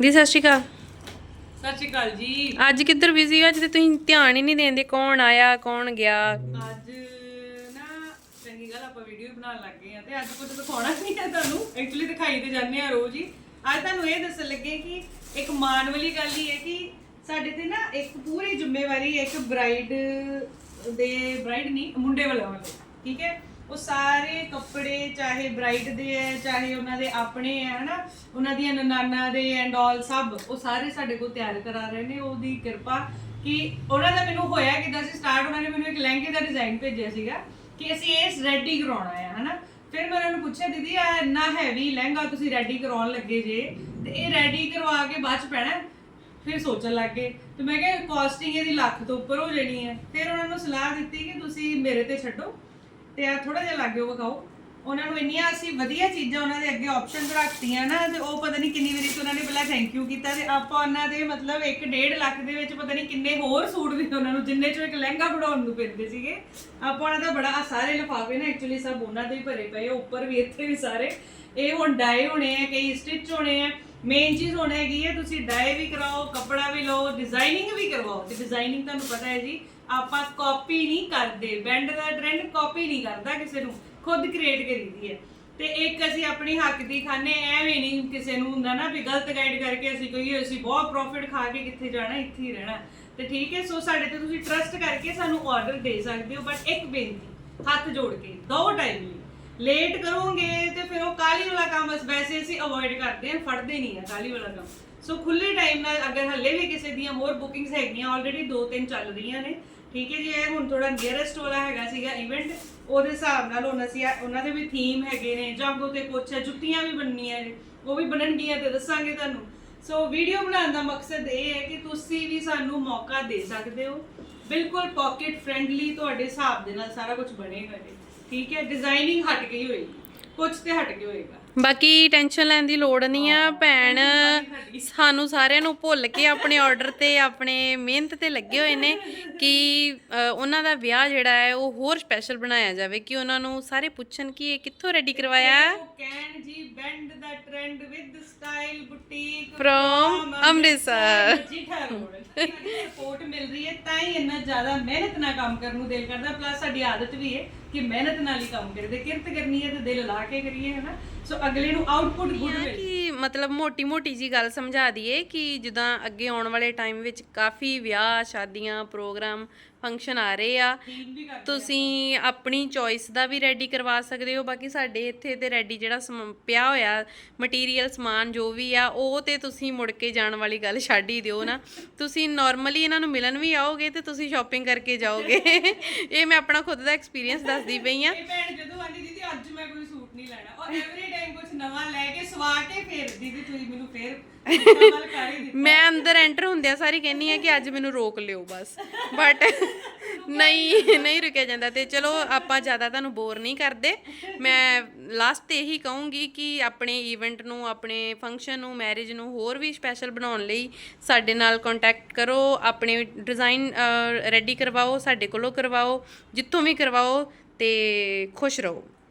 ਦੀ ਸਤਿ ਸ਼੍ਰੀ ਅਕਾਲ। ਸਤਿ ਸ਼੍ਰੀ ਅਕਾਲ ਜੀ। ਅੱਜ ਕਿੱਧਰ ਬਿਜ਼ੀ ਹੋ? ਅੱਜ ਤੇ ਤੁਸੀਂ ਧਿਆਨ ਹੀ ਨਹੀਂ ਦੇਂਦੇ ਕੌਣ ਆਇਆ ਕੌਣ ਗਿਆ। ਅੱਜ ਨਾ ਚੰਗੀ ਗੱਲ ਆਪਾਂ ਵੀਡੀਓ ਬਣਾਉਣ ਲੱਗ ਗਏ ਆ ਤੇ ਅੱਜ ਕੁਝ ਦਿਖਾਉਣਾ ਨਹੀਂ ਹੈ ਤੁਹਾਨੂੰ। ਐਕਚੁਅਲੀ ਦਿਖਾਈ ਤੇ ਜਾਂਦੇ ਆ ਰੋਜ਼ ਹੀ। ਅੱਜ ਤੁਹਾਨੂੰ ਇਹ ਦੱਸਣ ਲੱਗੇ ਕਿ ਇੱਕ ਮਾਣ ਵਾਲੀ ਗੱਲ ਹੀ ਹੈ ਕਿ ਸਾਡੇ ਤੇ ਨਾ ਇੱਕ ਪੂਰੀ ਜ਼ਿੰਮੇਵਾਰੀ ਇੱਕ ਬ੍ਰਾਈਡ ਦੇ ਬ੍ਰਾਈਡ ਨਹੀਂ ਮੁੰਡੇ ਵਾਲਾ ਵਾਲੇ ਠੀਕ ਹੈ? ਉਹ ਸਾਰੇ ਕੱਪੜੇ, ਚਾਹੇ ਬ੍ਰਾਈਡ ਦੇ ਹੈ ਚਾਹੇ ਉਹਨਾਂ ਦੇ ਆਪਣੇ ਹੈ ਹਨਾ? ਉਹਨਾਂ ਦੀਆਂ ਨਨਾਨਾ ਦੇ ਐਂਡ ਆਲ ਸਭ, ਉਹ ਸਾਰੇ ਸਾਡੇ ਕੋਲ ਤਿਆਰ ਕਰਾ ਰਹੇ ਨੇ, ਉਹਦੀ ਕਿਰਪਾ ਕਿ ਉਹਨਾਂ ਦਾ ਮੈਨੂੰ ਹੋਇਆ ਕਿਦਾਂ ਸੀ? ਸਟਾਰਟ ਉਹਨਾਂ ਨੇ ਮੈਨੂੰ ਇੱਕ ਲਹਿੰਗੇ ਦਾ ਡਿਜ਼ਾਈਨ ਭੇਜਿਆ ਸੀਗਾ ਕਿ ਅਸੀਂ ਇਹ ਰੈਡੀ ਕਰਾਉਣਾ ਹੈ ਹਨਾ? ਫਿਰ ਮੈਂ ਉਹਨਾਂ ਨੂੰ ਪੁੱਛਿਆ, ਦੀਦੀ, ਆ ਇੰਨਾ ਹੈਵੀ ਲਹਿੰਗਾ ਤੁਸੀਂ ਰੈਡੀ ਕਰਵਾਉਣ ਲੱਗੇ ਜੇ, ਤੇ ਇਹ ਰੈਡੀ ਕਰਵਾ ਕੇ ਬਾਅਦ ਚ ਪੈਣਾ? ਫਿਰ ਸੋਚਣ ਲੱਗ ਗਏ। ਤੇ ਮੈਂ ਕਿਹਾ ਕਾਸਟਿੰਗ ਇਹਦੀ ਲੱਖ ਤੋਂ ਉੱਪਰ ਹੋ ਜਾਣੀ ਹੈ ਫਿਰ ਉਹਨਾਂ ਨੂੰ ਸਲਾਹ ਦਿੱਤੀ ਕਿ ਤੁਸੀਂ ਮੇਰੇ ਤੇ ਛੱਡੋ। ਤੇ ਆ ਥੋੜਾ ਜਿਹਾ ਲਾਗੇ ਵਿਖਾਓ। ਉਹਨਾਂ ਨੂੰ ਇੰਨੀਆਂ ਅਸੀਂ ਵਧੀਆ ਚੀਜ਼ਾਂ ਉਹਨਾਂ ਦੇ ਅੱਗੇ ਆਪਸ਼ਨ ਰੱਖਤੀਆਂ ਨਾ ਤੇ ਉਹ ਪਤਾ ਨਹੀਂ ਕਿੰਨੀ ਵਾਰੀ ਤੇ ਉਹਨਾਂ ਨੇ ਪਹਿਲਾਂ ਥੈਂਕ ਯੂ ਕੀਤਾ ਤੇ ਆਪਾਂ ਉਹਨਾਂ ਦੇ ਮਤਲਬ 1.5 ਲੱਖ ਦੇ ਵਿੱਚ ਪਤਾ ਨਹੀਂ ਕਿੰਨੇ ਹੋਰ ਸੂਟ ਵੀ ਉਹਨਾਂ ਨੂੰ ਜਿੰਨੇ ਚੋਂ ਇੱਕ ਲਹਿੰਗਾ ਬਣਾਉਣ ਨੂੰ ਪੈਂਦੇ ਸੀਗੇ। ਆਪਾਂ ਉਹਨਾਂ ਦਾ ਬੜਾ ਸਾਰੇ ਲਿਫਾਫੇ ਨਾ ਐਕਚੁਅਲੀ ਸਭ ਉਹਨਾਂ ਦੇ ਹੀ ਭਰੇ ਪਏ ਉੱਪਰ ਵੀ ਇੱਥੇ ਵੀ ਸਾਰੇ। ਇਹ ਹੁਣ ਡਾਈ ਹੋਣੇ ਆ, ਕਈ ਸਟਿਚ ਹੋਣੇ ਆ ਮੇਨ ਚੀਜ਼ ਹੋਣਾ ਹੈਗੀ ਹੈ ਤੁਸੀਂ ਡਾਈ ਵੀ ਕਰਾਓ, ਕੱਪੜਾ ਵੀ ਲਓ ਡਿਜ਼ਾਈਨਿੰਗ ਵੀ ਕਰਵਾਓ। ਤੇ ਡਿਜ਼ਾਈਨਿੰਗ ਤੁਹਾਨੂੰ ਪਤਾ ਹੈ ਜੀ ਆਪਾਂ ਕਾਪੀ ਨਹੀਂ ਕਰਦੇ ਬੈਂਡ ਦਾ ਟ੍ਰੈਂਡ ਕਾਪੀ ਨਹੀਂ ਕਰਦਾ ਕਿਸੇ ਨੂੰ, ਖੁਦ ਕ੍ਰੀਏਟ ਕਰੀਦੀ ਹੈ। ਤੇ ਇੱਕ ਅਸੀਂ ਆਪਣੀ ਹੱਕ ਦੀ ਖਾਨੇ ਐਵੇਂ ਨਹੀਂ ਕਿਸੇ ਨੂੰ ਹੁੰਦਾ ਨਾ ਵੀ ਗਲਤ ਗਾਈਡ ਕਰਕੇ ਅਸੀਂ ਕਹੀਏ, ਅਸੀਂ ਬਹੁਤ ਪ੍ਰੋਫਿਟ ਖਾ ਕੇ ਕਿੱਥੇ ਜਾਣਾ, ਇੱਥੇ ਹੀ ਰਹਿਣਾ। ਤੇ ਠੀਕ ਹੈ ਸੋ ਸਾਡੇ ਤੇ ਤੁਸੀਂ ਟਰਸਟ ਕਰਕੇ ਸਾਨੂੰ ਆਰਡਰ ਦੇ ਸਕਦੇ ਹੋ ਬਟ ਇੱਕ ਬੇਨਤੀ, ਹੱਥ ਜੋੜ ਕੇ, ਦੋ ਟਾਈਮਲੀ ਲੇਟ ਕਰੋਗੇ ਤੇ ਫਿਰ ਉਹ ਕਾਲੀ ਵਾਲਾ ਕੰਮ ਬਸ ਵੈਸੇ ਅਸੀਂ ਅਵੋਇਡ ਕਰਦੇ ਹਾਂ, ਫੜਦੇ ਨਹੀਂ ਆ ਕਾਲੀ ਵਾਲਾ ਕੰਮ। ਸੋ ਖੁੱਲੇ ਟਾਈਮ ਨਾਲ ਅਗਰ ਹੱਲੇ ਵੀ ਕਿਸੇ ਦੀਆਂ ਹੋਰ ਬੁਕਿੰਗਸ ਹੈਗੀਆਂ ਆਲਰੇਡੀ ਦੋ ਤਿੰਨ ਚੱਲ ਰਹੀਆਂ ਨੇ ਠੀਕ ਹੈ ਜੀ, ਇਹ ਹੁਣ ਥੋੜਾ ਨੀਅਰੈਸਟ ਵਾਲਾ ਹੈਗਾ ਸੀਗਾ ਇਵੈਂਟ ਉਹਦੇ ਹਿਸਾਬ ਨਾਲ ਹੁਣ ਅਸੀਂ ਆ- ਉਹਨਾਂ ਦੇ ਵੀ ਥੀਮ ਹੈਗੇ ਨੇ, ਜਾਗੋ ਤੇ ਕੁਛ ਹੈ, ਜੁੱਤੀਆਂ ਵੀ ਬਣਨੀਆਂ ਨੇ, ਉਹ ਵੀ ਬਣਨਗੀਆਂ ਤੇ ਦੱਸਾਂਗੇ ਤੁਹਾਨੂੰ। ਸੋ ਵੀਡੀਓ ਬਣਾਉਣ ਦਾ ਮਕਸਦ ਇਹ ਹੈ ਕਿ ਤੁਸੀਂ ਵੀ ਸਾਨੂੰ ਮੌਕਾ ਦੇ ਸਕਦੇ ਹੋ। ਬਿਲਕੁਲ ਪਾਕਟ ਫ੍ਰੈਂਡਲੀ ਤੁਹਾਡੇ ਹਿਸਾਬ ਦੇ ਨਾਲ ਸਾਰਾ ਕੁਝ ਬਣੇਗਾ ਜੀ। ਠੀਕ ਹੈ ਡਿਜ਼ਾਈਨਿੰਗ ਹਟ ਗਈ ਹੋਏਗੀ। ਕੁਝ ਤੇ ਹਟ ਕੇ ਹੋਏਗਾ ਬਾਕੀ ਟੈਨਸ਼ਨ ਲੈਣ ਦੀ ਲੋੜ ਨਹੀਂ ਆ ਭੈਣ। ਸਾਨੂੰ ਸਾਰਿਆਂ ਨੂੰ ਭੁੱਲ ਕੇ ਆਪਣੇ ਆਰਡਰ ਤੇ ਆਪਣੇ ਮਿਹਨਤ ਤੇ ਲੱਗੇ ਹੋਏ ਨੇ ਕਿ ਅ, ਉਹਨਾਂ ਦਾ ਵਿਆਹ ਜਿਹੜਾ ਹੈ ਉਹ ਹੋਰ ਸਪੈਸ਼ਲ ਬਣਾਇਆ ਜਾਵੇ ਕਿ ਉਹਨਾਂ ਨੂੰ ਸਾਰੇ ਪੁੱਛਣ ਕਿ ਇਹ ਕਿੱਥੋਂ ਰੈਡੀ ਕਰਵਾਇਆ? ਉਹ ਜੀ band the trend with style boutique From Amritsar. Jitha road. Support ਮਿਲ ਰਹੀ ਹੈ ਤਾਂ ਹੀ ਇੰਨਾ ਜ਼ਿਆਦਾ ਮਿਹਨਤ ਨਾਲ ਕੰਮ ਕਰਨ ਨੂੰ ਦਿਲ ਕਰਦਾ। ਪਲੱਸ ਸਾਡੀ ਆਦਤ ਵੀ ਹੈ ਕਿ ਮਿਹਨਤ ਨਾਲ ਹੀ ਕੰਮ ਕਰਦੇ ਕਿਰਤ ਕਰਨੀ ਹੈ ਤੇ ਦਿਲ ਲਾ ਕੇ ਕਰੀਏ ਹਨਾ ਸੋ ਅਗਲੇ ਨੂੰ ਆਊਟਪੁੱਟ ਗੁੱਡ ਮਿਲੇ ਕਿ ਮਤਲਬ ਮੋਟੀ ਮੋਟੀ ਜੀ ਗੱਲ ਸਮਝਾ ਦਈਏ ਕਿ ਜਿੱਦਾਂ ਅੱਗੇ ਆਉਣ ਵਾਲੇ ਟਾਈਮ ਵਿੱਚ ਕਾਫੀ ਵਿਆਹ ਸ਼ਾਦੀਆਂ ਪ੍ਰੋਗਰਾਮ ਫੰਕਸ਼ਨ ਆ ਰਹੇ ਆ। ਤੁਸੀਂ ਆਪਣੀ ਚੋਇਸ ਦਾ ਵੀ ਰੈਡੀ ਕਰਵਾ ਸਕਦੇ ਹੋ। ਬਾਕੀ ਸਾਡੇ ਇੱਥੇ ਤੇ ਰੈਡੀ ਜਿਹੜਾ ਸਮ- ਪਿਆ ਹੋਇਆ ਮਟੀਰੀਅਲ ਸਮਾਨ ਜੋ ਵੀ ਆ, ਉਹ ਤੇ ਤੁਸੀਂ ਮੁੜ ਕੇ ਜਾਣ ਵਾਲੀ ਗੱਲ ਛੱਡ ਹੀ ਦਿਓ ਨਾ। ਤੁਸੀਂ ਨਾਰਮਲੀ ਇਹਨਾਂ ਨੂੰ ਮਿਲਣ ਵੀ ਆਓਗੇ ਤੇ ਤੁਸੀਂ ਸ਼ਾਪਿੰਗ ਕਰਕੇ ਜਾਓਗੇ। ਇਹ ਮੈਂ ਆਪਣਾ ਖੁਦ ਦਾ ਐਕਸਪੀਰੀਅੰਸ ਦੱਸਦੀ ਪਈ ਆ। ਇਹ ਭੈਣ ਜਦੋਂ ਆਂਦੀ, ਦੀਦੀ, ਅੱਜ ਮੈਂ ਕੋਈ ਸੂਟ ਨਹੀਂ ਲੈਣਾ। ਔਰ ਐਵਰੀ ਟਾਈਮ ਕੁਝ ਨਵਾਂ ਲੈ ਕੇ ਸਵਾ ਕੇ ਫੇਰ ਦੀਦੀ ਤੁਸੀਂ ਮੈਨੂੰ ਫੇਰ ਕਮਲ ਕਰ ਹੀ ਦਿੱਤਾ। ਮੈਂ ਅੰਦਰ ਐਂਟਰ ਹੁੰਦਿਆਂ ਸਾਰੀ ਕਹਿੰਨੀ ਆ ਕਿ ਅੱਜ ਮੈਨੂੰ ਰੋਕ ਲਿਓ ਬਸ। ਬਟ ਨਹੀਂ ਨਹੀਂ ਰੁਕਿਆ ਜਾਂਦਾ ਤੇ ਚਲੋ ਆਪਾਂ ਜ਼ਿਆਦਾ ਤੁਹਾਨੂੰ ਬੋਰ ਨਹੀਂ ਕਰਦੇ। ਮੈਂ ਲਾਸਟ ਤੇ ਇਹੀ ਕਹੂੰਗੀ ਕਿ ਆਪਣੇ ਈਵੈਂਟ ਨੂੰ, ਆਪਣੇ ਫੰਕਸ਼ਨ ਨੂੰ ਮੈਰਿਜ ਨੂੰ ਹੋਰ ਵੀ ਸਪੈਸ਼ਲ ਬਣਾਉਣ ਲਈ ਸਾਡੇ ਨਾਲ ਕੰਟੈਕਟ ਕਰੋ, ਆਪਣੇ ਡਿਜ਼ਾਈਨ ਰੈਡੀ ਕਰਵਾਓ, ਸਾਡੇ ਕੋਲੋਂ ਕਰਵਾਓ, ਜਿੱਥੋਂ ਵੀ ਕਰਵਾਓ ਤੇ ਖੁਸ਼ ਰਹੋ।